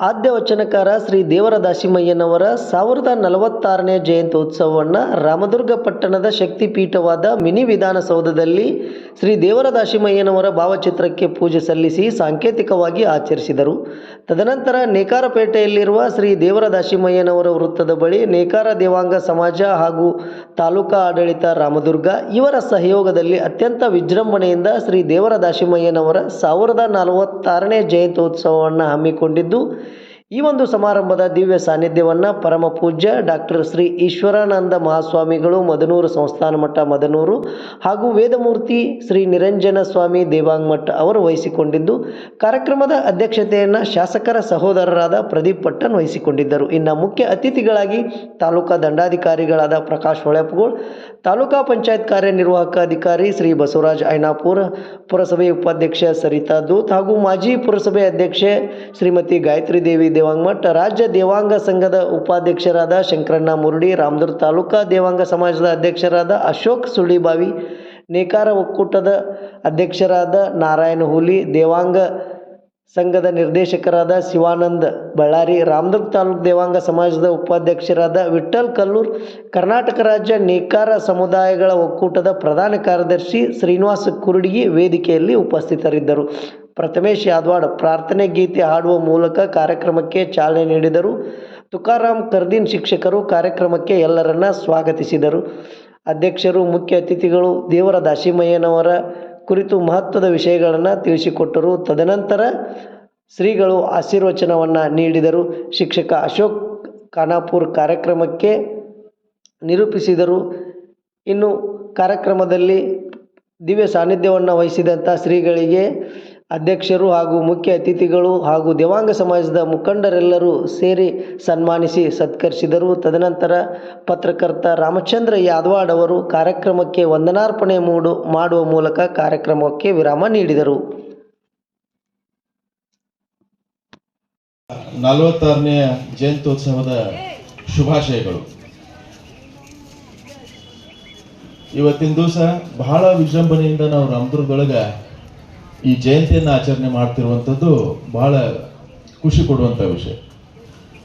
ಆದ್ಯ ವಚನಕಾರ ಶ್ರೀ ದೇವರ ದಾಸಿಮಯ್ಯನವರ ಸಾವಿರದ ನಲವತ್ತಾರನೇ ಜಯಂತ್ಯುತ್ಸವವನ್ನು ರಾಮದುರ್ಗ ಪಟ್ಟಣದ ಶಕ್ತಿಪೀಠವಾದ ಮಿನಿ ವಿಧಾನಸೌಧದಲ್ಲಿ ಶ್ರೀ ದೇವರ ದಾಸಿಮಯ್ಯನವರ ಭಾವಚಿತ್ರಕ್ಕೆ ಪೂಜೆ ಸಲ್ಲಿಸಿ ಸಾಂಕೇತಿಕವಾಗಿ ಆಚರಿಸಿದರು. ತದನಂತರ ನೇಕಾರಪೇಟೆಯಲ್ಲಿರುವ ಶ್ರೀ ದೇವರ ದಾಸಿಮಯ್ಯನವರ ವೃತ್ತದ ಬಳಿ ನೇಕಾರ ದೇವಾಂಗ ಸಮಾಜ ಹಾಗೂ ತಾಲೂಕಾ ಆಡಳಿತ ರಾಮದುರ್ಗ ಇವರ ಸಹಯೋಗದಲ್ಲಿ ಅತ್ಯಂತ ವಿಜೃಂಭಣೆಯಿಂದ ಶ್ರೀ ದೇವರ ದಾಸಿಮಯ್ಯನವರ ಸಾವಿರದ ನಲವತ್ತಾರನೇ ಜಯಂತ್ಯುತ್ಸವವನ್ನು ಹಮ್ಮಿಕೊಂಡಿದ್ದು ಈ ಒಂದು ಸಮಾರಂಭದ ದಿವ್ಯ ಸಾನ್ನಿಧ್ಯವನ್ನು ಪರಮ ಪೂಜ್ಯ ಡಾಕ್ಟರ್ ಶ್ರೀ ಈಶ್ವರಾನಂದ ಮಹಾಸ್ವಾಮಿಗಳು ಮದನೂರು ಸಂಸ್ಥಾನ ಮಠ ಮದನೂರು ಹಾಗೂ ವೇದಮೂರ್ತಿ ಶ್ರೀ ನಿರಂಜನ ಸ್ವಾಮಿ ದೇವಾಂಗ್ ಮಠ ಅವರು ವಹಿಸಿಕೊಂಡಿದ್ದು, ಕಾರ್ಯಕ್ರಮದ ಅಧ್ಯಕ್ಷತೆಯನ್ನು ಶಾಸಕರ ಸಹೋದರರಾದ ಪ್ರದೀಪ್ ಪಟ್ಟನ್ ವಹಿಸಿಕೊಂಡಿದ್ದರು. ಇನ್ನು ಮುಖ್ಯ ಅತಿಥಿಗಳಾಗಿ ತಾಲೂಕಾ ದಂಡಾಧಿಕಾರಿಗಳಾದ ಪ್ರಕಾಶ್ ಹೊಳೆಪಗೋಳ್, ತಾಲೂಕಾ ಪಂಚಾಯತ್ ಕಾರ್ಯನಿರ್ವಾಹಕ ಅಧಿಕಾರಿ ಶ್ರೀ ಬಸವರಾಜ್ ಐನಾಪುರ, ಪುರಸಭೆ ಉಪಾಧ್ಯಕ್ಷ ಸರಿತಾ ದೂತ್ ಹಾಗೂ ಮಾಜಿ ಪುರಸಭೆ ಅಧ್ಯಕ್ಷೆ ಶ್ರೀಮತಿ ಗಾಯತ್ರಿ ದೇವಿ ದೇವಾಂಗಮಠ್ ರಾಜ್ಯ ದೇವಾಂಗ ಸಂಘದ ಉಪಾಧ್ಯಕ್ಷರಾದ ಶಂಕರಣ್ಣ ಮುರುಡಿ, ರಾಮದುರ್ಗ ತಾಲೂಕಾ ದೇವಾಂಗ ಸಮಾಜದ ಅಧ್ಯಕ್ಷರಾದ ಅಶೋಕ್ ಸುಳಿಬಾವಿ ನೇಕಾರ ಒಕ್ಕೂಟದ ಅಧ್ಯಕ್ಷರಾದ ನಾರಾಯಣ ಹುಲಿ, ದೇವಾಂಗ ಸಂಘದ ನಿರ್ದೇಶಕರಾದ ಶಿವಾನಂದ ಬಳ್ಳಾರಿ, ರಾಮದುರ್ಗ ತಾಲೂಕು ದೇವಾಂಗ ಸಮಾಜದ ಉಪಾಧ್ಯಕ್ಷರಾದ ವಿಠ್ಠಲ್ ಕಲ್ಲೂರ್, ಕರ್ನಾಟಕ ರಾಜ್ಯ ನೇಕಾರ ಸಮುದಾಯಗಳ ಒಕ್ಕೂಟದ ಪ್ರಧಾನ ಕಾರ್ಯದರ್ಶಿ ಶ್ರೀನಿವಾಸ ಕುರುಡಿಗಿ ವೇದಿಕೆಯಲ್ಲಿ ಉಪಸ್ಥಿತರಿದ್ದರು. ಪ್ರಥಮೇಶ್ ಯಾದವಾಡ್ ಪ್ರಾರ್ಥನೆ ಗೀತೆ ಹಾಡುವ ಮೂಲಕ ಕಾರ್ಯಕ್ರಮಕ್ಕೆ ಚಾಲನೆ ನೀಡಿದರು. ತುಕಾರಾಮ್ ಕರ್ದಿನ್ ಶಿಕ್ಷಕರು ಕಾರ್ಯಕ್ರಮಕ್ಕೆ ಎಲ್ಲರನ್ನ ಸ್ವಾಗತಿಸಿದರು. ಅಧ್ಯಕ್ಷರು, ಮುಖ್ಯ ಅತಿಥಿಗಳು ದೇವರ ದಾಸಿಮಯ್ಯನವರ ಕುರಿತು ಮಹತ್ವದ ವಿಷಯಗಳನ್ನು ತಿಳಿಸಿಕೊಟ್ಟರು. ತದನಂತರ ಶ್ರೀಗಳು ಆಶೀರ್ವಚನವನ್ನು ನೀಡಿದರು. ಶಿಕ್ಷಕ ಅಶೋಕ್ ಖಾನಾಪುರ್ ಕಾರ್ಯಕ್ರಮಕ್ಕೆ ನಿರೂಪಿಸಿದರು. ಇನ್ನು ಕಾರ್ಯಕ್ರಮದಲ್ಲಿ ದಿವ್ಯ ಸಾನ್ನಿಧ್ಯವನ್ನು ವಹಿಸಿದಂಥ ಶ್ರೀಗಳಿಗೆ ಅಧ್ಯಕ್ಷರು ಹಾಗೂ ಮುಖ್ಯ ಅತಿಥಿಗಳು ಹಾಗೂ ದೇವಾಂಗ ಸಮಾಜದ ಮುಖಂಡರೆಲ್ಲರೂ ಸೇರಿ ಸನ್ಮಾನಿಸಿ ಸತ್ಕರಿಸಿದರು. ತದನಂತರ ಪತ್ರಕರ್ತ ರಾಮಚಂದ್ರ ಯಾದವಾಡ್ ಅವರು ಕಾರ್ಯಕ್ರಮಕ್ಕೆ ವಂದನಾರ್ಪಣೆ ಮೂಡು, ಮಾಡುವ ಮೂಲಕ ಕಾರ್ಯಕ್ರಮಕ್ಕೆ ವಿರಾಮ ನೀಡಿದರು. ನಲವತ್ತಾರನೆಯ ಜಯಂತ್ಯೋತ್ಸವದ ಶುಭಾಶಯಗಳು. ಇವತ್ತಿನ ದಿವಸ ಬಹಳ ವಿಜೃಂಭಣೆಯಿಂದ ನಾವು ಈ ಜಯಂತಿಯನ್ನು ಆಚರಣೆ ಮಾಡ್ತಿರುವಂಥದ್ದು ಬಹಳ ಖುಷಿ ಕೊಡುವಂಥ ವಿಷಯ.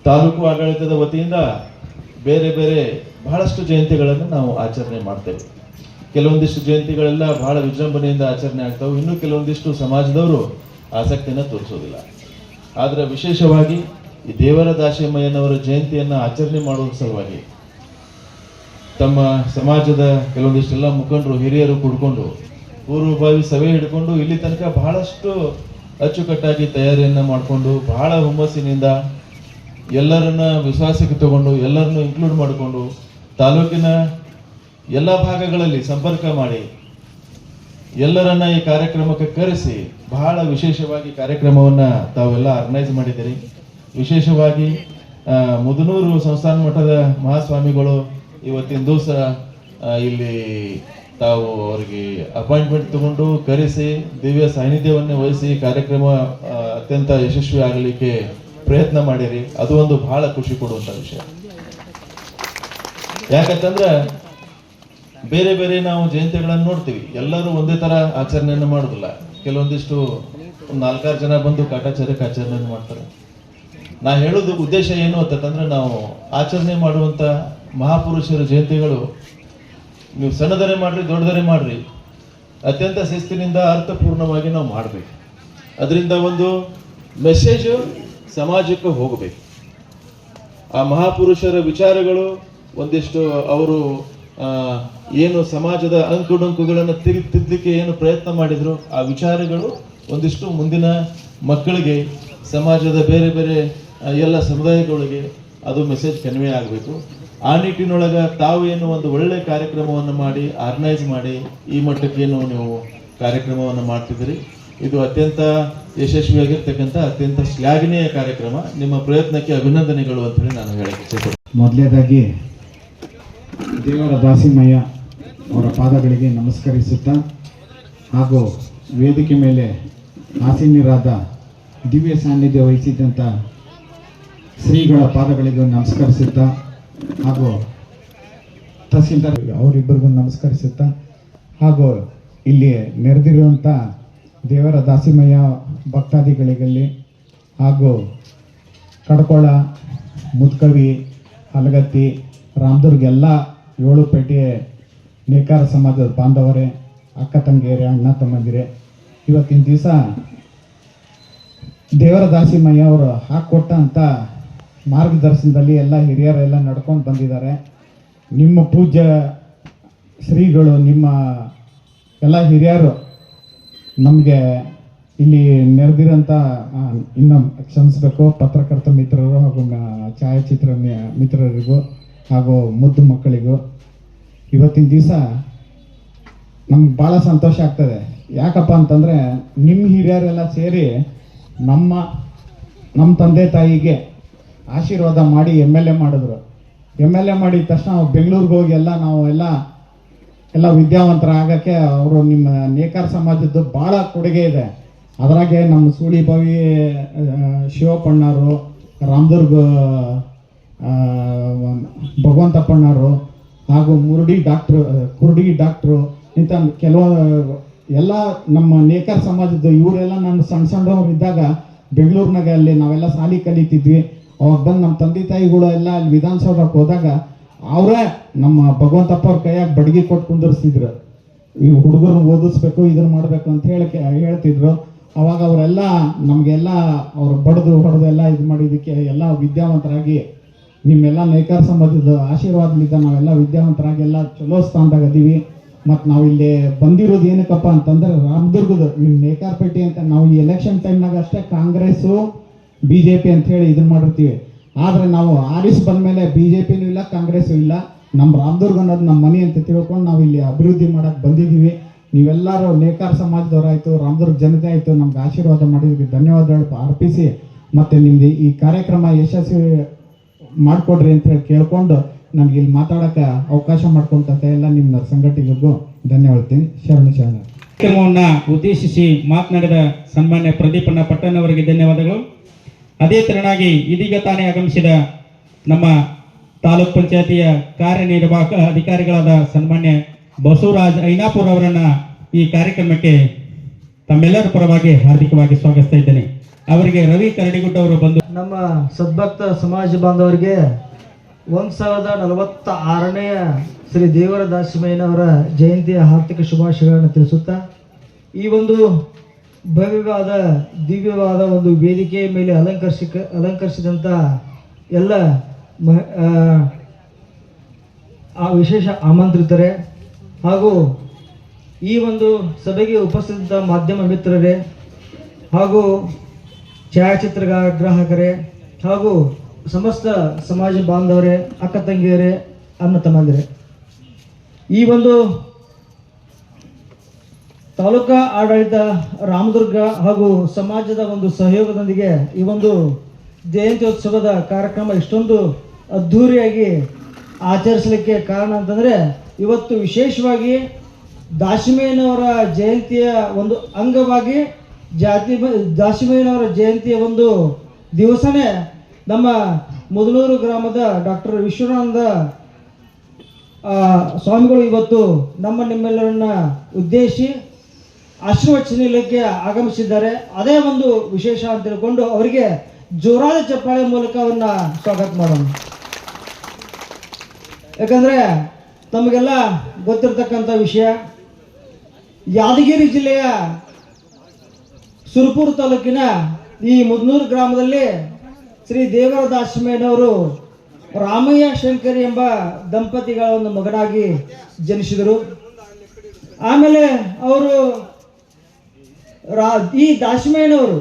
ತಾಲೂಕು ಆಡಳಿತದ ವತಿಯಿಂದ ಬೇರೆ ಬೇರೆ ಬಹಳಷ್ಟು ಜಯಂತಿಗಳನ್ನು ನಾವು ಆಚರಣೆ ಮಾಡ್ತೇವೆ. ಕೆಲವೊಂದಿಷ್ಟು ಜಯಂತಿಗಳೆಲ್ಲ ಬಹಳ ವಿಜೃಂಭಣೆಯಿಂದ ಆಚರಣೆ ಆಗ್ತವೆ. ಇನ್ನು ಕೆಲವೊಂದಿಷ್ಟು ಸಮಾಜದವರು ಆಸಕ್ತಿಯನ್ನು ತೋರಿಸೋದಿಲ್ಲ. ಆದರೆ ವಿಶೇಷವಾಗಿ ಈ ದೇವರ ದಾಸಿಮಯ್ಯನವರ ಜಯಂತಿಯನ್ನು ಆಚರಣೆ ಮಾಡುವ ಸಲುವಾಗಿ ತಮ್ಮ ಸಮಾಜದ ಕೆಲವೊಂದಿಷ್ಟೆಲ್ಲ ಮುಖಂಡರು, ಹಿರಿಯರು ಕೂಡ್ಕೊಂಡು ಪೂರ್ವಭಾವಿ ಸಭೆ ಹಿಡ್ಕೊಂಡು ಇಲ್ಲಿ ತನಕ ಬಹಳಷ್ಟು ಅಚ್ಚುಕಟ್ಟಾಗಿ ತಯಾರಿಯನ್ನು ಮಾಡಿಕೊಂಡು ಬಹಳ ಹುಮ್ಮಸ್ಸಿನಿಂದ ಎಲ್ಲರನ್ನ ವಿಶ್ವಾಸಕ್ಕೆ ತಗೊಂಡು ಎಲ್ಲರನ್ನು ಇನ್ಕ್ಲೂಡ್ ಮಾಡಿಕೊಂಡು ತಾಲೂಕಿನ ಎಲ್ಲ ಭಾಗಗಳಲ್ಲಿ ಸಂಪರ್ಕ ಮಾಡಿ ಎಲ್ಲರನ್ನ ಈ ಕಾರ್ಯಕ್ರಮಕ್ಕೆ ಕರೆಸಿ ಬಹಳ ವಿಶೇಷವಾಗಿ ಕಾರ್ಯಕ್ರಮವನ್ನು ತಾವೆಲ್ಲ ಆರ್ಗನೈಸ್ ಮಾಡಿದ್ದೀರಿ. ವಿಶೇಷವಾಗಿ ಮುದನೂರು ಸಂಸ್ಥಾನ ಮಠದ ಮಹಾಸ್ವಾಮಿಗಳು ಇವತ್ತಿನ ದಿವಸ ಇಲ್ಲಿ ತಾವು ಅವರಿಗೆ ಅಪಾಯಿಂಟ್ಮೆಂಟ್ ತಗೊಂಡು ಕರೆಸಿ ದಿವ್ಯ ಸಾನ್ನಿಧ್ಯವನ್ನೇ ವಹಿಸಿ ಕಾರ್ಯಕ್ರಮ ಅತ್ಯಂತ ಯಶಸ್ವಿ ಆಗಲಿಕ್ಕೆ ಪ್ರಯತ್ನ ಮಾಡಿರಿ. ಅದು ಒಂದು ಬಹಳ ಖುಷಿ ಕೊಡುವಂತ ವಿಷಯ. ಯಾಕಂತಂದ್ರೆ ಬೇರೆ ಬೇರೆ ನಾವು ಜಯಂತಿಗಳನ್ನು ನೋಡ್ತೀವಿ. ಎಲ್ಲರೂ ಒಂದೇ ತರ ಆಚರಣೆಯನ್ನು ಮಾಡೋದಿಲ್ಲ. ಕೆಲವೊಂದಿಷ್ಟು ನಾಲ್ಕಾರು ಜನ ಬಂದು ಕಾಟಾಚಾರಕ್ಕೆ ಆಚರಣೆಯನ್ನು ಮಾಡ್ತಾರೆ. ನಾ ಹೇಳೋದು ಉದ್ದೇಶ ಏನು ಅಂತಂದ್ರೆ ನಾವು ಆಚರಣೆ ಮಾಡುವಂತ ಮಹಾಪುರುಷರ ಜಯಂತಿಗಳು ನೀವು ಸಣ್ಣದರೆ ಮಾಡ್ರಿ ದೊಡ್ಡದರೆ ಮಾಡ್ರಿ. ಅತ್ಯಂತ ಶಿಸ್ತಿನಿಂದ ಅರ್ಥಪೂರ್ಣವಾಗಿ ನಾವು ಮಾಡಬೇಕು. ಅದರಿಂದ ಒಂದು ಮೆಸೇಜ್ ಸಮಾಜಕ್ಕೆ ಹೋಗಬೇಕು. ಆ ಮಹಾಪುರುಷರ ವಿಚಾರಗಳು ಒಂದಿಷ್ಟು ಅವರು ಏನು ಸಮಾಜದ ಅಂಕುಡೊಂಕುಗಳನ್ನು ತಿರುಗಿ ತಿದ್ದಲಿಕ್ಕೆ ಏನು ಪ್ರಯತ್ನ ಮಾಡಿದ್ರು, ಆ ವಿಚಾರಗಳು ಒಂದಿಷ್ಟು ಮುಂದಿನ ಮಕ್ಕಳಿಗೆ, ಸಮಾಜದ ಬೇರೆ ಬೇರೆ ಎಲ್ಲ ಸಮುದಾಯಗಳಿಗೆ ಅದು ಮೆಸೇಜ್ ಕನ್ವೆ ಆಗಬೇಕು. ಆ ನಿಟ್ಟಿನೊಳಗೆ ತಾವು ಏನು ಒಂದು ಒಳ್ಳೆ ಕಾರ್ಯಕ್ರಮವನ್ನು ಮಾಡಿ ಆರ್ಗನೈಸ್ ಮಾಡಿ ಈ ಮಟ್ಟಕ್ಕೇನು ನೀವು ಕಾರ್ಯಕ್ರಮವನ್ನು ಮಾಡ್ತಿದ್ದೀರಿ. ಇದು ಅತ್ಯಂತ ಯಶಸ್ವಿಯಾಗಿರ್ತಕ್ಕಂಥ, ಅತ್ಯಂತ ಶ್ಲಾಘನೀಯ ಕಾರ್ಯಕ್ರಮ. ನಿಮ್ಮ ಪ್ರಯತ್ನಕ್ಕೆ ಅಭಿನಂದನೆಗಳು ಅಂತ ಹೇಳಿ ನಾನು ಹೇಳಕ್ಕೆ ಮೊದಲನೇದಾಗಿ ದೇವರ ದಾಸಿಮಯ್ಯ ಅವರ ಪಾದಗಳಿಗೆ ನಮಸ್ಕರಿಸುತ್ತಾ ಹಾಗೂ ವೇದಿಕೆ ಮೇಲೆ ಆಸೀನರಾದ ದಿವ್ಯ ಸಾನ್ನಿಧ್ಯ ವಹಿಸಿದ್ದಂಥ ಶ್ರೀಗಳ ಪಾದಗಳಿಗೆ ನಮಸ್ಕರಿಸುತ್ತಾ ಹಾಗೂ ತಹಸೀಲ್ದಾರ್ ಅವರಿಬ್ಬರಿಗೂ ನಮಸ್ಕರಿಸುತ್ತಾ ಹಾಗೂ ಇಲ್ಲಿ ನೆರೆದಿರುವಂಥ ದೇವರ ದಾಸಿಮಯ್ಯ ಭಕ್ತಾದಿಗಳಿಗಲ್ಲಿ ಹಾಗೂ ಕಡ್ಕೊಳ, ಮುದ್ಕವಿ, ಹಲಗತ್ತಿ ರಾಮದುರ್ಗ ಎಲ್ಲ ಏಳು ಪೇಟೆ ನೇಕಾರ ಸಮಾಜದ ಬಾಂಧವರೇ, ಅಕ್ಕ ತಂಗಿಯರೇ, ಅಣ್ಣ ತಮ್ಮಂದಿರೇ, ಇವತ್ತಿನ ದಿವಸ ದೇವರ ದಾಸಿಮಯ್ಯ ಅವರು ಹಾಕ್ಕೊಟ್ಟಂಥ ಮಾರ್ಗದರ್ಶನದಲ್ಲಿ ಎಲ್ಲ ಹಿರಿಯರೆಲ್ಲ ನಡ್ಕೊಂಡು ಬಂದಿದ್ದಾರೆ. ನಿಮ್ಮ ಪೂಜ್ಯ ಶ್ರೀಗಳು, ನಿಮ್ಮ ಎಲ್ಲ ಹಿರಿಯರು ನಮಗೆ ಇಲ್ಲಿ ನೆರೆದಿರೋಂಥ ಇನ್ನು ಕ್ಷಮಿಸಬೇಕು, ಪತ್ರಕರ್ತ ಮಿತ್ರರು ಹಾಗೂ ಛಾಯಾಚಿತ್ರ ಮಿತ್ರರಿಗೂ ಹಾಗೂ ಮುದ್ದು ಮಕ್ಕಳಿಗೂ. ಇವತ್ತಿನ ದಿವಸ ನಮ್ಗೆ ಭಾಳ ಸಂತೋಷ ಆಗ್ತದೆ. ಯಾಕಪ್ಪ ಅಂತಂದರೆ ನಿಮ್ಮ ಹಿರಿಯರೆಲ್ಲ ಸೇರಿ ನಮ್ಮ ನಮ್ಮ ತಂದೆ ತಾಯಿಗೆ ಆಶೀರ್ವಾದ ಮಾಡಿ ಎಂ ಎಲ್ ಎ ಮಾಡಿದ್ರು. ಎಂ ಎಲ್ ಎ ಮಾಡಿದ ತಕ್ಷಣ ಬೆಂಗಳೂರಿಗೆ ಹೋಗಿ ಎಲ್ಲ ನಾವು ಎಲ್ಲ ಎಲ್ಲ ವಿದ್ಯಾವಂತರ ಆಗಕ್ಕೆ ಅವರು ನಿಮ್ಮ ನೇಕಾರ ಸಮಾಜದ್ದು ಭಾಳ ಕೊಡುಗೆ ಇದೆ. ಅದರಾಗೆ ನಮ್ಮ ಸೂಳಿಭಾವಿ ಆ, ಶಿವಪ್ಪಣ್ಣರು ರಾಮದುರ್ಗ ಭಗವಂತಪ್ಪಣ್ಣರು ಹಾಗೂ ಮುರುಡಿ ಡಾಕ್ಟ್ರು ಕುರುಡಿ ಡಾಕ್ಟ್ರು ಇಂಥ ಕೆಲವು ಎಲ್ಲ ನಮ್ಮ ನೇಕಾರ ಸಮಾಜದ ಇವರೆಲ್ಲ ನಾನು ಸಣ್ಣ ಸಣ್ಣವ್ರು ಇದ್ದಾಗ ಬೆಂಗಳೂರಿನಾಗ ಅಲ್ಲಿ ನಾವೆಲ್ಲ ಸಾಲಿ ಕಲಿತಿದ್ವಿ. ಅವಾಗ ಬಂದು ನಮ್ಮ ತಂದೆ ತಾಯಿಗಳು ಎಲ್ಲ ಅಲ್ಲಿ ವಿಧಾನಸೌಧಕ್ಕೆ ಹೋದಾಗ ಅವರೇ ನಮ್ಮ ಭಗವಂತಪ್ಪ ಅವ್ರ ಕೈಯಾಗ ಬಡ್ಗೆ ಕೊಟ್ಟು ಕುಂದಿರ್ಸಿದ್ರು. ಈ ಹುಡುಗರನ್ನ ಓದಿಸ್ಬೇಕು ಇದನ್ನ ಮಾಡಬೇಕು ಅಂತ ಹೇಳಿ ಹೇಳ್ತಿದ್ರು. ಅವಾಗ ಅವರೆಲ್ಲ ನಮಗೆಲ್ಲ ಅವ್ರು ಬಡ್ದು ಹೊಡೆದು ಎಲ್ಲ ಇದು ಮಾಡಿದ್ದಕ್ಕೆ ಎಲ್ಲ ವಿದ್ಯಾವಂತರಾಗಿ ನಿಮ್ಮೆಲ್ಲ ನೇಕಾರ ಸಂಬಂಧದ ಆಶೀರ್ವಾದದಿಂದ ನಾವೆಲ್ಲ ವಿದ್ಯಾವಂತರಾಗಿ ಎಲ್ಲ ಚಲೋ ಸ್ಥಾನದಾಗ ಅದೀವಿ ಮತ್ತು ನಾವು ಇಲ್ಲಿ ಬಂದಿರೋದು ಏನಕ್ಕಪ್ಪ ಅಂತಂದ್ರೆ ರಾಮದುರ್ಗದ ನಿಮ್ಮ ನೇಕಾರ್ಪೇಟೆ ಅಂತ ನಾವು ಈ ಎಲೆಕ್ಷನ್ ಟೈಮ್ನಾಗ ಅಷ್ಟೇ ಕಾಂಗ್ರೆಸ್ಸು ಬಿ ಜೆ ಪಿ ಅಂತ ಹೇಳಿ ಇದನ್ನ ಮಾಡಿರ್ತೀವಿ. ಆದರೆ ನಾವು ಆರಿಸ್ ಬಂದಮೇಲೆ ಬಿ ಜೆ ಪಿನೂ ಇಲ್ಲ, ಕಾಂಗ್ರೆಸ್ಸು ಇಲ್ಲ. ನಮ್ಮ ರಾಮದುರ್ಗ ಅನ್ನೋದು ನಮ್ಮ ಮನೆ ಅಂತ ತಿಳ್ಕೊಂಡು ನಾವು ಇಲ್ಲಿ ಅಭಿವೃದ್ಧಿ ಮಾಡಕ್ಕೆ ಬಂದಿದ್ದೀವಿ. ನೀವೆಲ್ಲರೂ ನೇಕಾರ ಸಮಾಜದವರಾಯಿತು, ರಾಮದುರ್ಗ ಜನತೆ ಆಯಿತು, ನಮ್ಗೆ ಆಶೀರ್ವಾದ ಮಾಡಿದ್ವಿ ಧನ್ಯವಾದಗಳು ಅರ್ಪಿಸಿ. ಮತ್ತು ನಿಮ್ದು ಈ ಕಾರ್ಯಕ್ರಮ ಯಶಸ್ವಿ ಮಾಡಿಕೊಡ್ರಿ ಅಂತ ಹೇಳಿ ಕೇಳ್ಕೊಂಡು ನನಗೆ ಇಲ್ಲಿ ಮಾತಾಡೋಕ್ಕೆ ಅವಕಾಶ ಮಾಡ್ಕೊಂತ ಎಲ್ಲ ನಿಮ್ಮ ಸಂಘಟನೆಗೂ ಧನ್ಯವಾದ ಶರಣ ಶರಣ. ಕಾರ್ಯಕ್ರಮವನ್ನು ಉದ್ದೇಶಿಸಿ ಮಾತನಾಡಿದ ಸನ್ಮಾನ್ಯ ಪ್ರದೀಪಣ್ಣ ಪಟ್ಟಣ್ಣವರಿಗೆ ಧನ್ಯವಾದಗಳು. ಅದೇ ತೆರನಾಗಿ ಇದೀಗ ತಾನೇ ಆಗಮಿಸಿದ ನಮ್ಮ ತಾಲೂಕ್ ಪಂಚಾಯತಿಯ ಕಾರ್ಯನಿರ್ವಾಹಕ ಅಧಿಕಾರಿಗಳಾದ ಸನ್ಮಾನ್ಯ ಬಸವರಾಜ್ ಐನಾಪುರ್ ಅವರನ್ನ ಈ ಕಾರ್ಯಕ್ರಮಕ್ಕೆ ತಮ್ಮೆಲ್ಲರ ಪರವಾಗಿ ಹಾರ್ದಿಕವಾಗಿ ಸ್ವಾಗತಿಸ್ತಾ ಇದ್ದೇನೆ. ಅವರಿಗೆ ರವಿ ಕರಡಿಗುಡ್ಡ ಅವರು ಬಂದು ನಮ್ಮ ಸದ್ಭಕ್ತ ಸಮಾಜ ಬಾಂಧವರಿಗೆ ಒಂದು ಸಾವಿರದ ನಲವತ್ತ ಆರನೆಯ ಶ್ರೀ ದೇವರ ದಾಸಿಮಯ್ಯನವರ ಜಯಂತಿಯ ಹಾರ್ದಿಕ ಶುಭಾಶಯಗಳನ್ನು ತಿಳಿಸುತ್ತಾ ಈ ಒಂದು ಭವ್ಯವಾದ ದಿವ್ಯವಾದ ಒಂದು ವೇದಿಕೆಯ ಮೇಲೆ ಅಲಂಕರಿಸಿಕ ಅಲಂಕರಿಸಿದಂಥ ಎಲ್ಲ ಆ, ವಿಶೇಷ ಆಮಂತ್ರಿತರೆ. ಹಾಗೂ ಈ ಒಂದು ಸಭೆಗೆ ಉಪಸ್ಥಿತ ಮಾಧ್ಯಮ ಮಿತ್ರರೇ ಹಾಗೂ ಛಾಯಾಚಿತ್ರ ಗ್ರಾಹಕರೇ ಹಾಗೂ ಸಮಸ್ತ ಸಮಾಜ ಬಾಂಧವರೇ ಅಕ್ಕ ತಂಗಿಯರೇ ಅನ್ನ ತಮ್ಮಂದಿರೇ. ಈ ಒಂದು ತಾಲೂಕಾ ಆಡಳಿತ, ರಾಮದುರ್ಗ ಹಾಗೂ ಸಮಾಜದ ಒಂದು ಸಹಯೋಗದೊಂದಿಗೆ ಈ ಒಂದು ಜಯಂತ್ಯೋತ್ಸವದ ಕಾರ್ಯಕ್ರಮ ಇಷ್ಟೊಂದು ಅದ್ಧೂರಿಯಾಗಿ ಆಚರಿಸಲಿಕ್ಕೆ ಕಾರಣ ಅಂತಂದರೆ ಇವತ್ತು ವಿಶೇಷವಾಗಿ ದಾಸಿಮಯ್ಯನವರ ಜಯಂತಿಯ ಒಂದು ಅಂಗವಾಗಿ ಜಾತಿ ದಾಸಿಮಯ್ಯನವರ ಜಯಂತಿಯ ಒಂದು ದಿವಸನೇ ನಮ್ಮ ಮುದಲೂರು ಗ್ರಾಮದ ಡಾಕ್ಟರ್ ವಿಶ್ವನಾನಂದ ಸ್ವಾಮಿಗಳು ಇವತ್ತು ನಮ್ಮ ನಿಮ್ಮೆಲ್ಲರನ್ನ ಉದ್ದೇಶಿಸಿ ಆಶೀರ್ವಚನೀಯಕ್ಕೆ ಆಗಮಿಸಿದ್ದಾರೆ. ಅದೇ ಒಂದು ವಿಶೇಷ ಅಂತ ತಿಳ್ಕೊಂಡು ಅವರಿಗೆ ಜೋರಾದ ಚಪ್ಪಾಳೆ ಮೂಲಕ ಅವನ್ನ ಸ್ವಾಗತ ಮಾಡೋಣ. ಯಾಕಂದ್ರೆ ತಮಗೆಲ್ಲ ಗೊತ್ತಿರತಕ್ಕಂಥ ವಿಷಯ, ಯಾದಗಿರಿ ಜಿಲ್ಲೆಯ ಸುರಪುರ ತಾಲೂಕಿನ ಈ ಮುದ್ನೂರು ಗ್ರಾಮದಲ್ಲಿ ಶ್ರೀ ದೇವರ ರಾಮಯ್ಯ ಶಂಕರಿ ಎಂಬ ದಂಪತಿಗಳ ಒಂದು ಮಗನಾಗಿ ಜನಿಸಿದರು. ಆಮೇಲೆ ಅವರು ರಾ, ಈ ದಾಶ್ಮೇನವರು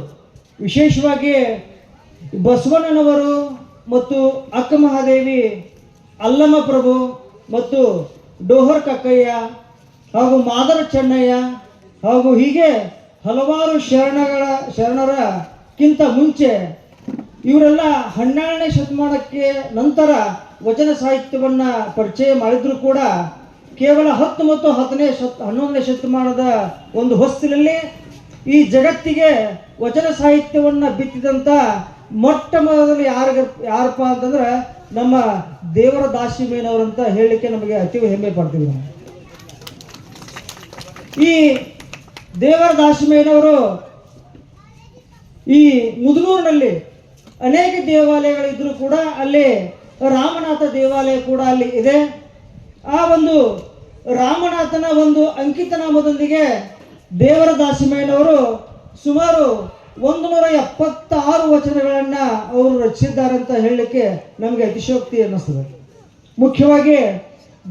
ವಿಶೇಷವಾಗಿ ಬಸವಣ್ಣನವರು ಮತ್ತು ಅಕ್ಕ ಮಹಾದೇವಿ ಅಲ್ಲಮ ಪ್ರಭು ಮತ್ತು ಡೋಹರ್ ಕಕ್ಕಯ್ಯ ಹಾಗೂ ಮಾದರ ಚೆನ್ನಯ್ಯ ಹಾಗೂ ಹೀಗೆ ಹಲವಾರು ಶರಣಗಳ, ಶರಣರಕ್ಕಿಂತ ಮುಂಚೆ ಇವರೆಲ್ಲ ಹನ್ನೆರಡನೇ ಶತಮಾನಕ್ಕೆ ನಂತರ ವಚನ ಸಾಹಿತ್ಯವನ್ನ ಪರಿಚಯ ಮಾಡಿದ್ರು ಕೂಡ ಕೇವಲ ಹತ್ತು ಮತ್ತು ಹತ್ತನೇ ಶತ, ಹನ್ನೊಂದನೇ ಶತಮಾನದ ಒಂದು ಹೊಸ್ತಿಲಲ್ಲಿ ಈ ಜಗತ್ತಿಗೆ ವಚನ ಸಾಹಿತ್ಯವನ್ನ ಬಿತ್ತಿದಂತ ಮೊಟ್ಟ ಮೊದಲು ಯಾರ ಯಾರಪ್ಪ ಅಂತಂದ್ರೆ ನಮ್ಮ ದೇವರ ಅಂತ ಹೇಳಲಿಕ್ಕೆ ನಮಗೆ ಅತಿ ಹೆಮ್ಮೆ ಪಡ್ತೀವಿ ಈ ದೇವರ ದಾಸಿಮೇನವರು ಈ ಮುದ್ನೂರಿನಲ್ಲಿ ಅನೇಕ ದೇವಾಲಯಗಳಿದ್ರೂ ಕೂಡ ಅಲ್ಲಿ ರಾಮನಾಥ ದೇವಾಲಯ ಕೂಡ ಅಲ್ಲಿ ಇದೆ. ಆ ಒಂದು ರಾಮನಾಥನ ಒಂದು ಅಂಕಿತನಾಮದೊಂದಿಗೆ ದೇವರ ದಾಸಿಮಯ್ಯನವರು ಸುಮಾರು ಒಂದು ನೂರ ಎಪ್ಪತ್ತಾರು ವಚನಗಳನ್ನು ಅವರು ರಚಿಸಿದ್ದಾರೆ ಅಂತ ಹೇಳಲಿಕ್ಕೆ ನಮಗೆ ಅತಿಶೋಕ್ತಿ ಅನ್ನಿಸ್ತದೆ. ಮುಖ್ಯವಾಗಿ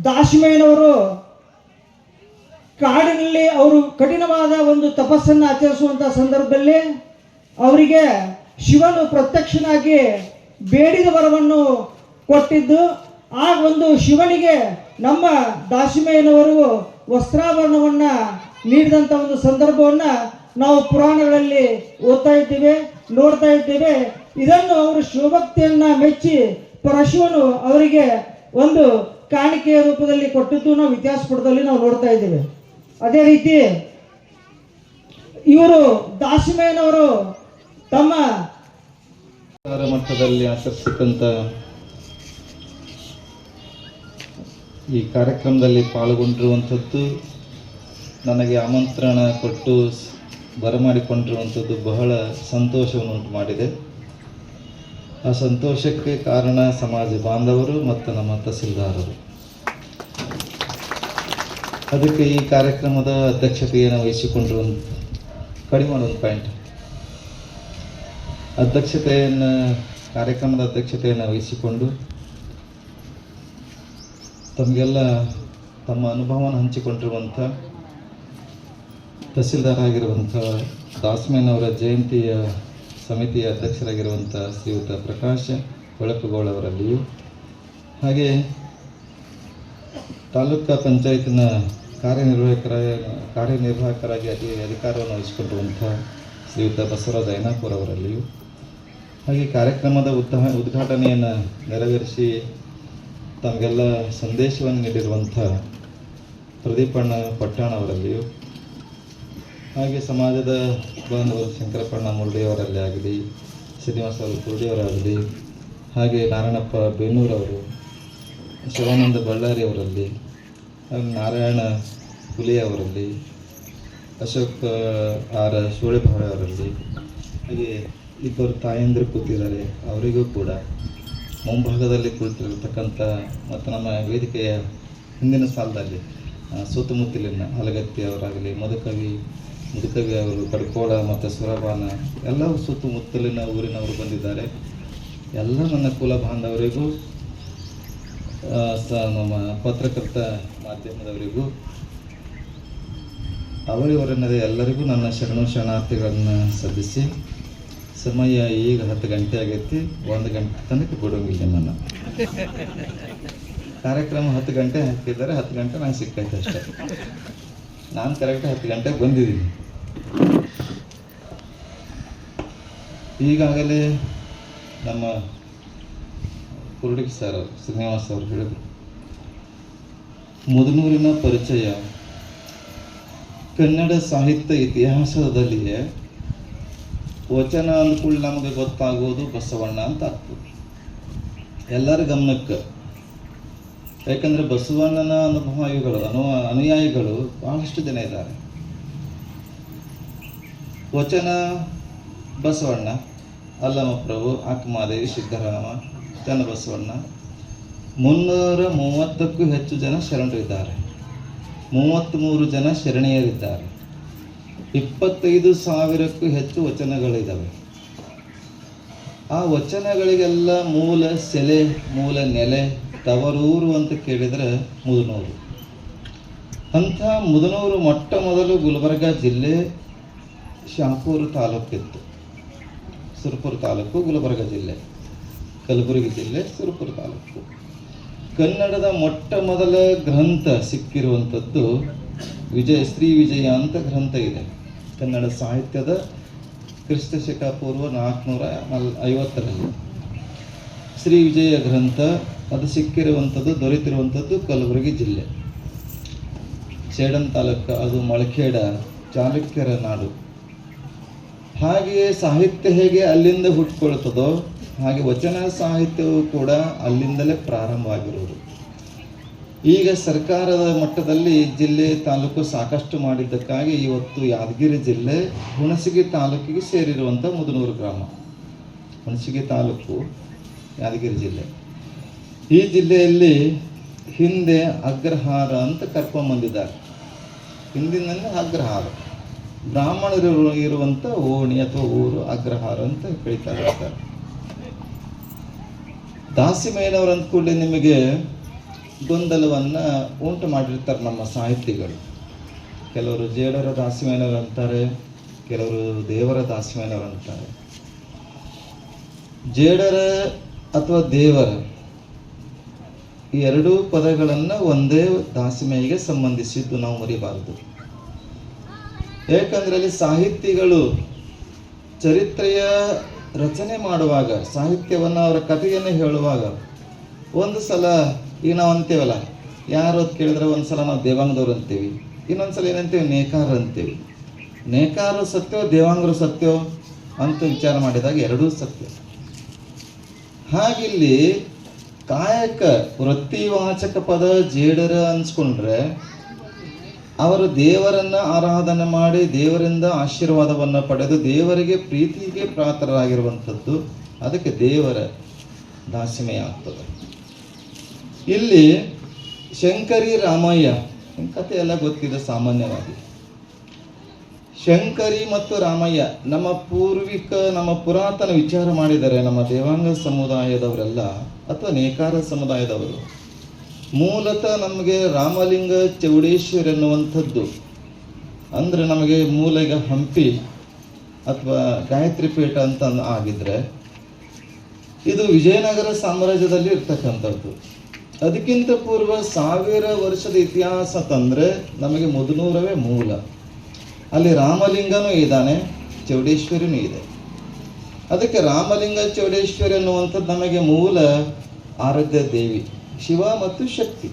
ದಾಸಿಮಯ್ಯನವರು ಕಾಡಿನಲ್ಲಿ ಅವರು ಕಠಿಣವಾದ ಒಂದು ತಪಸ್ಸನ್ನು ಆಚರಿಸುವಂಥ ಸಂದರ್ಭದಲ್ಲಿ ಅವರಿಗೆ ಶಿವನು ಪ್ರತ್ಯಕ್ಷನಾಗಿ ಬೇಡಿದ ವರವನ್ನು ಕೊಟ್ಟಿದ್ದು, ಆ ಒಂದು ಶಿವನಿಗೆ ನಮ್ಮ ದಾಸಿಮಯ್ಯನವರು ವಸ್ತ್ರಾಭರಣವನ್ನು ನೀಡಿದಂಥ ಒಂದು ಸಂದರ್ಭವನ್ನು ನಾವು ಪುರಾಣಗಳಲ್ಲಿ ಓದ್ತಾ ಇದ್ದೇವೆ, ನೋಡ್ತಾ ಇದ್ದೇವೆ. ಇದನ್ನು ಅವರು ಶಿವಭಕ್ತಿಯನ್ನ ಮೆಚ್ಚಿ ಪರಶಿವನು ಅವರಿಗೆ ಒಂದು ಕಾಣಿಕೆಯ ರೂಪದಲ್ಲಿ ಕೊಟ್ಟಿದ್ದು ನಾವು ಇತಿಹಾಸ ಪುಟದಲ್ಲಿ ನಾವು ನೋಡ್ತಾ ಇದ್ದೇವೆ. ಅದೇ ರೀತಿ ಇವರು ದಾಸಿಮಯ್ಯನವರು ತಮ್ಮ ಮಟ್ಟದಲ್ಲಿ ಆಚರಿಸತಕ್ಕಂಥ ಈ ಕಾರ್ಯಕ್ರಮದಲ್ಲಿ ಪಾಲ್ಗೊಂಡಿರುವಂಥದ್ದು ನನಗೆ ಆಮಂತ್ರಣ ಕೊಟ್ಟು ಬರಮಾಡಿಕೊಂಡಿರುವಂಥದ್ದು ಬಹಳ ಸಂತೋಷವನ್ನು ಉಂಟು ಮಾಡಿದೆ. ಆ ಸಂತೋಷಕ್ಕೆ ಕಾರಣ ಸಮಾಜ ಬಾಂಧವರು ಮತ್ತು ನಮ್ಮ ತಹಸೀಲ್ದಾರರು. ಅದಕ್ಕೆ ಈ ಕಾರ್ಯಕ್ರಮದ ಅಧ್ಯಕ್ಷತೆಯನ್ನು ವಹಿಸಿಕೊಂಡಿರುವ ಕಡಿಮೆ ಒಂದು ಪಾಯಿಂಟ್ ಅಧ್ಯಕ್ಷತೆಯನ್ನು, ಕಾರ್ಯಕ್ರಮದ ಅಧ್ಯಕ್ಷತೆಯನ್ನು ವಹಿಸಿಕೊಂಡು ತಮಗೆಲ್ಲ ತಮ್ಮ ಅನುಭವವನ್ನು ಹಂಚಿಕೊಂಡಿರುವಂಥ ತಹಸೀಲ್ದಾರ್ ಆಗಿರುವಂಥ ದಾಸ್ಮೇನವರ ಜಯಂತಿಯ ಸಮಿತಿಯ ಅಧ್ಯಕ್ಷರಾಗಿರುವಂಥ ಶ್ರೀಯುತ ಪ್ರಕಾಶ್ ಅವರಲ್ಲಿಯೂ ಹಾಗೆ ತಾಲೂಕಾ ಪಂಚಾಯತಿನ ಕಾರ್ಯನಿರ್ವಾಹಕರ ಕಾರ್ಯನಿರ್ವಾಹಕರಾಗಿ ಅಧಿ ಅಧಿಕಾರವನ್ನು ವಹಿಸಿಕೊಂಡಿರುವಂಥ ಶ್ರೀಯುತ ಬಸವರಾಜ ಅವರಲ್ಲಿಯೂ ಹಾಗೆ ಕಾರ್ಯಕ್ರಮದ ಉದ್ಘಾ ಉದ್ಘಾಟನೆಯನ್ನು ನೆರವೇರಿಸಿ ತಮಗೆಲ್ಲ ಸಂದೇಶವನ್ನು ನೀಡಿರುವಂಥ ಪ್ರದೀಪಣ್ಣ ಪಟ್ಟಣ ಅವರಲ್ಲಿಯೂ. ಹಾಗೆ ಸಮಾಜದ ಬಾಂಧವರು ಶಂಕರಪ್ಪಣ್ಣ ಮುರುಡಿಯವರಲ್ಲಿ ಆಗಲಿ, ಶ್ರೀನಿವಾಸ ಅವರು ಕುರುಡಿಯವರಾಗಲಿ, ಹಾಗೆ ನಾರಾಯಣಪ್ಪ ಬೇನೂರವರು ಶಿವಾನಂದ ಬಳ್ಳಾರಿ ಅವರಲ್ಲಿ ಹಾಗೆ ನಾರಾಯಣ ಹುಲಿ ಅವರಲ್ಲಿ ಅಶೋಕ್ ಆರ್ ಅವರಲ್ಲಿ ಹಾಗೆ ಇಬ್ಬರು ತಾಯಂದಿರು ಕೂತಿದ್ದಾರೆ ಅವರಿಗೂ ಕೂಡ. ಮುಂಭಾಗದಲ್ಲಿ ಕುಳಿತಿರತಕ್ಕಂಥ ಮತ್ತು ನಮ್ಮ ವೇದಿಕೆಯ ಹಿಂದಿನ ಸಾಲದಲ್ಲಿ ಸುತ್ತಮುತ್ತಲಿನ ಹಲಗತ್ತಿಯವರಾಗಲಿ ಮಧುಕವಿ ಮಧುಕವಿ ಅವರು ಕಡ್ಕೋಳ ಮತ್ತು ಸುರಬಾನ ಎಲ್ಲವೂ ಸುತ್ತಮುತ್ತಲಿನ ಊರಿನವರು ಬಂದಿದ್ದಾರೆ. ಎಲ್ಲ ನನ್ನ ಕುಲ ಬಾಂಧವರಿಗೂ ಸ, ನಮ್ಮ ಪತ್ರಕರ್ತ ಮಾಧ್ಯಮದವರಿಗೂ, ಅವರಿವರೆನ್ನದೇ ಎಲ್ಲರಿಗೂ ನನ್ನ ಶರಣು ಶರಣಾರ್ಥಿಗಳನ್ನು ಸಲ್ಲಿಸಿ, ಸಮಯ ಈಗ ಹತ್ತು ಗಂಟೆ ಆಗೈತಿ. ಒಂದು ಗಂಟೆ ತನಕ ಬಿಡೋಂಗಿಲ್ಲ ನನ್ನ ಕಾರ್ಯಕ್ರಮ ಹತ್ತು ಗಂಟೆ ಹಾಕಿದ್ದಾರೆ. ಹತ್ತು ಗಂಟೆ ನಾನು ಸಿಕ್ಕೈತೆ ಅಷ್ಟೇ. ನಾನು ಕರೆಕ್ಟ್ ಹತ್ತು ಗಂಟೆಗೆ ಬಂದಿದ್ದೀನಿ. ಈಗಾಗಲೇ ನಮ್ಮ ಕುರುಡಿಗೆ ಸರ್, ಶ್ರೀನಿವಾಸ್ ಅವರು ಹೇಳಿದರು, ಮುದನೂರಿನ ಪರಿಚಯ ಕನ್ನಡ ಸಾಹಿತ್ಯ ಇತಿಹಾಸದಲ್ಲಿಯೇ ವಚನ ಅನುಕೂಲ ನಮಗೆ ಗೊತ್ತಾಗುವುದು ಬಸವಣ್ಣ ಅಂತ ಆಗ್ತದೆ. ಎಲ್ಲರ ಗಮನಕ್ಕೆ ಯಾಕಂದರೆ ಬಸವಣ್ಣನ ಅನುಭವಿಗಳು ಅನು ಅನುಯಾಯಿಗಳು ಬಹಳಷ್ಟು ಜನ ಇದ್ದಾರೆ. ವಚನ, ಬಸವಣ್ಣ ಅಲ್ಲಮ ಪ್ರಭು ಅಕ್ಕಮಾದೇವಿ ಸಿದ್ದರಾಮ ಚನ್ನಬಸವಣ್ಣ ಮುನ್ನೂರ ಮೂವತ್ತಕ್ಕೂ ಹೆಚ್ಚು ಜನ ಶರಣರಿದ್ದಾರೆ. ಮೂವತ್ತ್ಮೂರು ಜನ ಶರಣೀಯರಿದ್ದಾರೆ. ಇಪ್ಪತ್ತೈದು ಸಾವಿರಕ್ಕೂ ಹೆಚ್ಚು ವಚನಗಳಿದ್ದಾವೆ ಆ ವಚನಗಳಿಗೆಲ್ಲ ಮೂಲ ಸೆಲೆ, ಮೂಲ ನೆಲೆ ತವರೂರು ಅಂತ ಕೇಳಿದರೆ ಮುದನೂರು. ಅಂಥ ಮುದನೂರು ಮೊಟ್ಟ ಮೊದಲು ಗುಲ್ಬರ್ಗ ಜಿಲ್ಲೆ ಶಾಪೂರು ತಾಲೂಕಿತ್ತು. ಸುರಪುರ ತಾಲೂಕು, ಗುಲ್ಬರ್ಗ ಜಿಲ್ಲೆ. ಕಲಬುರಗಿ ಜಿಲ್ಲೆ, ಸುರಪುರ ತಾಲೂಕು. ಕನ್ನಡದ ಮೊಟ್ಟ ಮೊದಲ ಗ್ರಂಥ ಸಿಕ್ಕಿರುವಂಥದ್ದು ವಿಜಯ ಶ್ರೀ ವಿಜಯ ಅಂತ ಗ್ರಂಥ ಇದೆ. ಕನ್ನಡ ಸಾಹಿತ್ಯದ ಕ್ರಿಸ್ತ ಶಕ ಪೂರ್ವ ನಾಲ್ಕುನೂರ ನಲ್, ಐವತ್ತರಲ್ಲಿ. ಶ್ರೀ ವಿಜಯ ಗ್ರಂಥ ಅದು ಸಿಕ್ಕಿರುವಂಥದ್ದು, ದೊರೆತಿರುವಂಥದ್ದು ಕಲಬುರಗಿ ಜಿಲ್ಲೆ. ಸೇಡನ್ ತಾಲೂಕು, ಅದು ಮಳಖೇಡ ಚಾಲುಕ್ಯರ ನಾಡು. ಹಾಗೆಯೇ ಸಾಹಿತ್ಯ ಹೇಗೆ ಅಲ್ಲಿಂದ ಹುಟ್ಕೊಳ್ತದೋ, ಹಾಗೆ ವಚನ ಸಾಹಿತ್ಯವು ಕೂಡ ಅಲ್ಲಿಂದಲೇ ಪ್ರಾರಂಭವಾಗಿರುವುದು. ಈಗ ಸರ್ಕಾರದ ಮಟ್ಟದಲ್ಲಿ ಜಿಲ್ಲೆ ತಾಲೂಕು ಸಾಕಷ್ಟು ಮಾಡಿದ್ದಕ್ಕಾಗಿ ಇವತ್ತು ಯಾದಗಿರಿ ಜಿಲ್ಲೆ, ಹುಣಸಗಿ ತಾಲೂಕಿಗೆ ಸೇರಿರುವಂಥ ಮುದನೂರು ಗ್ರಾಮ. ಹುಣಸಗಿ ತಾಲೂಕು ಯಾದಗಿರಿ ಜಿಲ್ಲೆ. ಈ ಜಿಲ್ಲೆಯಲ್ಲಿ ಹಿಂದೆ ಅಗ್ರಹಾರ ಅಂತ ಕರ್ಕೊಂಬಂದಿದ್ದಾರೆ ಹಿಂದಿನಲ್ಲಿ ಅಗ್ರಹಾರ. ಬ್ರಾಹ್ಮಣರು ಇರುವಂಥ ಓಣಿ ಅಥವಾ ಊರು ಅಗ್ರಹಾರ ಅಂತ ಕರೀತಾ ಇರ್ತಾರೆ ಅಂತ ಕೂಡಲೇ ನಿಮಗೆ ಗೊಂದಲವನ್ನು ಉಂಟು ಮಾಡಿರ್ತಾರೆ ನಮ್ಮ ಸಾಹಿತಿಗಳು. ಕೆಲವರು ಜೇಡರ ದಾಸಿಮಯ್ಯನವರು ಅಂತಾರೆ, ಕೆಲವರು ದೇವರ ದಾಸಿಮಯ್ಯನವರು ಅಂತಾರೆ. ಜೇಡರ ಅಥವಾ ದೇವರ ಈ ಎರಡೂ ಪದಗಳನ್ನು ಒಂದೇ ದಾಸಿಮೆಗೆ ಸಂಬಂಧಿಸಿದ್ದು ನಾವು ಮರಿಬಾರದು. ಏಕೆಂದರೆ ಅಲ್ಲಿ ಸಾಹಿತಿಗಳು ಚರಿತ್ರೆಯ ರಚನೆ ಮಾಡುವಾಗ, ಸಾಹಿತ್ಯವನ್ನು ಅವರ ಕಥೆಯನ್ನು ಹೇಳುವಾಗ ಒಂದು ಸಲ ಈಗ ನಾವು ಅಂತೇವಲ್ಲ, ಯಾರು ಅಂತ ಕೇಳಿದ್ರೆ ಒಂದು ಸಲ ನಾವು ದೇವಾಂಗದವ್ರು ಅಂತೀವಿ ಇನ್ನೊಂದು ಸಲ ಏನಂತೀವಿ, ನೇಕಾರ ಅಂತೀವಿ. ನೇಕಾರರು ಸತ್ಯೋ, ದೇವಾಂಗರು ಸತ್ಯೋ ಅಂತ ವಿಚಾರ ಮಾಡಿದಾಗ ಎರಡೂ ಸತ್ಯ. ಹಾಗಿಲ್ಲಿ ಕಾಯಕ ವೃತ್ತಿವಾಚಕ ಪದ ಜೇಡರ ಅನ್ಸ್ಕೊಂಡ್ರೆ, ಅವರು ದೇವರನ್ನ ಆರಾಧನೆ ಮಾಡಿ ದೇವರಿಂದ ಆಶೀರ್ವಾದವನ್ನು ಪಡೆದು ದೇವರಿಗೆ ಪ್ರೀತಿಗೆ ಪಾತ್ರರಾಗಿರುವಂಥದ್ದು ಅದಕ್ಕೆ ದೇವರ ದಾಸಿಮೆ ಆಗ್ತದೆ ಇಲ್ಲಿ ಶಂಕರಿ ರಾಮಯ್ಯ ಕಥೆ ಎಲ್ಲ ಗೊತ್ತಿದೆ ಸಾಮಾನ್ಯವಾಗಿ. ಶಂಕರಿ ಮತ್ತು ರಾಮಯ್ಯ ನಮ್ಮ ಪೂರ್ವಿಕ, ನಮ್ಮ ಪುರಾತನ ವಿಚಾರ ಮಾಡಿದರೆ ನಮ್ಮ ದೇವಾಂಗ ಸಮುದಾಯದವರೆಲ್ಲ ಅಥವಾ ನೇಕಾರ ಸಮುದಾಯದವರು. ಮೂಲತಃ ನಮಗೆ ರಾಮಲಿಂಗ ಚೌಡೇಶ್ವರ ಎನ್ನುವಂಥದ್ದು. ಅಂದರೆ ನಮಗೆ ಮೂಲ ಈಗ ಹಂಪಿ ಅಥವಾ ಗಾಯತ್ರಿ ಪೀಠ ಅಂತ ಆಗಿದ್ರೆ ಇದು ವಿಜಯನಗರ ಸಾಮ್ರಾಜ್ಯದಲ್ಲಿ ಇರ್ತಕ್ಕಂಥದ್ದು. ಅದಕ್ಕಿಂತ ಪೂರ್ವ ಸಾವಿರ ವರ್ಷದ ಇತಿಹಾಸ ತಂದರೆ ನಮಗೆ ಮುದುನೂರವೇ ಮೂಲ. ಅಲ್ಲಿ ರಾಮಲಿಂಗನೂ ಇದ್ದಾನೆ, ಚೌಡೇಶ್ವರಿನೂ ಇದೆ. ಅದಕ್ಕೆ ರಾಮಲಿಂಗ, ಚೌಡೇಶ್ವರಿ ಅನ್ನುವಂಥದ್ದು ನಮಗೆ ಮೂಲ ಆರಾಧ್ಯ ದೇವಿ, ಶಿವ ಮತ್ತು ಶಕ್ತಿ.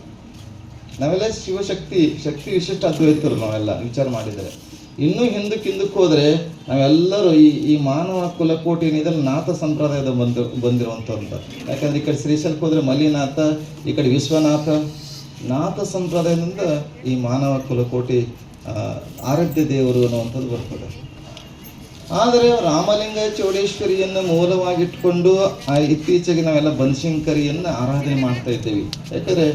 ನಾವೆಲ್ಲ ಶಿವಶಕ್ತಿ, ಶಕ್ತಿ ವಿಶಿಷ್ಟ ಅದ್ವೈತರು ನಾವೆಲ್ಲ, ವಿಚಾರ ಮಾಡಿದರೆ. ಇನ್ನೂ ಹಿಂದಕ್ಕೆ ಹಿಂದಕ್ಕೆ ಹೋದರೆ ನಾವೆಲ್ಲರೂ ಈ ಈ ಮಾನವ ಕುಲಕೋಟಿ ಏನಿದೆ ನಾಥ ಸಂಪ್ರದಾಯದ ಬಂದು, ಬಂದಿರುವಂಥದ್ದು. ಯಾಕಂದ್ರೆ ಈ ಕಡೆ ಶ್ರೀಶೈಲಕ್ಕೆ ಹೋದರೆ ಮಲಿನಾಥ, ಈ ಕಡೆ ವಿಶ್ವನಾಥ, ನಾಥ ಸಂಪ್ರದಾಯದಿಂದ ಈ ಮಾನವ ಕುಲಕೋಟಿ ಆರಾಧ್ಯ ದೇವರು ಅನ್ನುವಂಥದ್ದು ಬರ್ತದೆ. ಆದರೆ ರಾಮಲಿಂಗ ಚೌಡೇಶ್ವರಿಯನ್ನು ಮೂಲವಾಗಿಟ್ಕೊಂಡು ಇತ್ತೀಚೆಗೆ ನಾವೆಲ್ಲ ಬನಶಂಕರಿಯನ್ನು ಆರಾಧನೆ ಮಾಡ್ತಾ ಇದ್ದೇವೆ. ಯಾಕಂದರೆ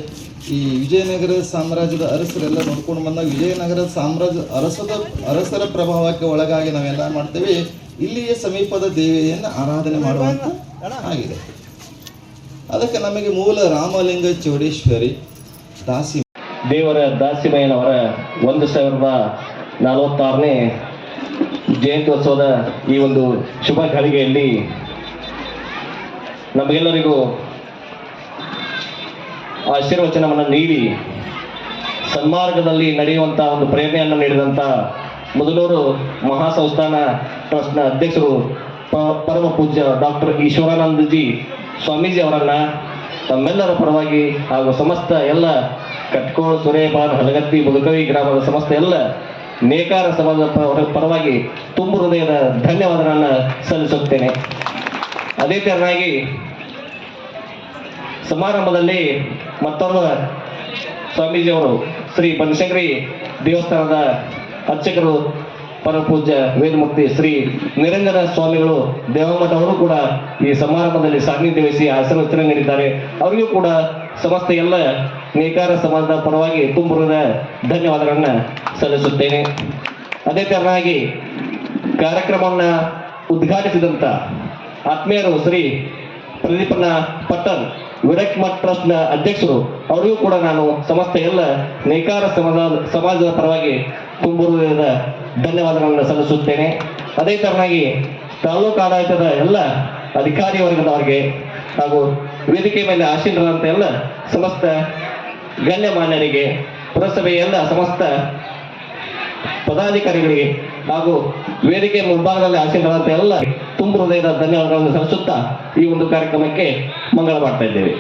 ಈ ವಿಜಯನಗರ ಸಾಮ್ರಾಜ್ಯದ ಅರಸರೆಲ್ಲ ನೋಡ್ಕೊಂಡು ಬಂದಾಗ ವಿಜಯನಗರ ಸಾಮ್ರಾಜ್ಯ ಅರಸದ ಅರಸರ ಪ್ರಭಾವಕ್ಕೆ ಒಳಗಾಗಿ ನಾವೆಲ್ಲ ಮಾಡ್ತೇವೆ? ಇಲ್ಲಿಯೇ ಸಮೀಪದ ದೇವಿಯನ್ನು ಆರಾಧನೆ ಮಾಡುವಂತ ಆಗಿದೆ. ಅದಕ್ಕೆ ನಮಗೆ ಮೂಲ ರಾಮಲಿಂಗ ಚೌಡೇಶ್ವರಿ ದಾಸಿ ದೇವರ ದಾಸಿಮಯ್ಯನವರ ಒಂದು ಸಾವಿರದ ನಲವತ್ತಾರನೇ ಜಯಂತ್ಯೋತ್ಸವದ ಈ ಒಂದು ಶುಭ ಘಳಿಗೆಯಲ್ಲಿ ನಮಗೆಲ್ಲರಿಗೂ ಆಶೀರ್ವಚನವನ್ನು ನೀಡಿ ಸನ್ಮಾರ್ಗದಲ್ಲಿ ನಡೆಯುವಂತಹ ಒಂದು ಪ್ರೇರಣೆಯನ್ನು ನೀಡಿದಂಥ ಮೊದಲೂರು ಮಹಾಸಂಸ್ಥಾನ ಟ್ರಸ್ಟ್ನ ಅಧ್ಯಕ್ಷರು ಪರಮ ಪೂಜ್ಯ ಡಾಕ್ಟರ್ ಈಶ್ವರಾನಂದಜಿ ಸ್ವಾಮೀಜಿ ಅವರನ್ನ ತಮ್ಮೆಲ್ಲರ ಪರವಾಗಿ ಹಾಗೂ ಸಮಸ್ತ ಎಲ್ಲ ಕಟ್ಕೋಳ ಸುರೇಪಾನ್ ಹಲಗತ್ತಿ ಮುದುಕವಿ ಗ್ರಾಮದ ಸಮಸ್ತ ಎಲ್ಲ ನೇಕಾರ ಸಮಾಜದ ಪರ- ಪರವಾಗಿ ತುಂಬು ಹೃದಯದ ಧನ್ಯವಾದಗಳನ್ನು ಸಲ್ಲಿಸುತ್ತೇನೆ. ಅದೇ ತೆರನಾಗಿ ಸಮಾರಂಭದಲ್ಲಿ ಮತ್ತೊಂದು ಸ್ವಾಮೀಜಿಯವರು ಶ್ರೀ ಬನಶಂಕರಿ ದೇವಸ್ಥಾನದ ಅರ್ಚಕರು, ಪರಪೂಜ್ಯ ವೇದಮೂರ್ತಿ ಶ್ರೀ ನಿರಂಜನ ಸ್ವಾಮಿಗಳು ದೇವಮಠ ಅವರು ಕೂಡ ಈ ಸಮಾರಂಭದಲ್ಲಿ ಸಾನ್ನಿಧ್ಯ ವಹಿಸಿ ಆಶೀರ್ವಚನ ನೀಡಿದ್ದಾರೆ. ಅವರಿಗೂ ಕೂಡ ಸಮಸ್ತ ಎಲ್ಲ ನೇಕಾರ ಸಮಾಜದ ಪರವಾಗಿ ತುಂಬುರದ ಧನ್ಯವಾದಗಳನ್ನು ಸಲ್ಲಿಸುತ್ತೇನೆ. ಅದೇ ತರನಾಗಿ ಕಾರ್ಯಕ್ರಮವನ್ನು ಉದ್ಘಾಟಿಸಿದಂಥ ಆತ್ಮೀಯರು ಶ್ರೀ ಪ್ರದೀಪನ ಪಟ್ಟಣ್ ವಿರಕ್ ಮಠ್ ಟ್ರಸ್ಟ್ನ ಅಧ್ಯಕ್ಷರು, ಅವರಿಗೂ ಕೂಡ ನಾನು ಸಮಸ್ತ ಎಲ್ಲ ನೇಕಾರ ಸಮಾಜ, ಸಮಾಜದ ಪರವಾಗಿ ತುಂಬುರದ ಧನ್ಯವಾದಗಳನ್ನು ಸಲ್ಲಿಸುತ್ತೇನೆ. ಅದೇ ತರನಾಗಿ ತಾಲೂಕು ಆಡಳಿತದ ಎಲ್ಲ ಅಧಿಕಾರಿ ವರ್ಗದವರಿಗೆ ಹಾಗೂ ವೇದಿಕೆ ಮೇಲೆ ಆಸೀನರಾದಂಥ ಎಲ್ಲ ಸಮಸ್ತ ಗಣ್ಯಮಾನ್ಯರಿಗೆ ಪುರಸಭೆಯ ಎಲ್ಲ ಸಮಸ್ತ ಪದಾಧಿಕಾರಿಗಳಿಗೆ ಹಾಗೂ ವೇದಿಕೆ ಮುಂಭಾಗದಲ್ಲಿ ಆಸೀನರಾದ ಎಲ್ಲ ತುಂಬ ಹೃದಯದ ಧನ್ಯವಾದಗಳನ್ನು ಸಲ್ಲಿಸುತ್ತಾ ಈ ಒಂದು ಕಾರ್ಯಕ್ರಮಕ್ಕೆ ಮಂಗಳ ಮಾಡ್ತಾ ಇದ್ದೇವೆ.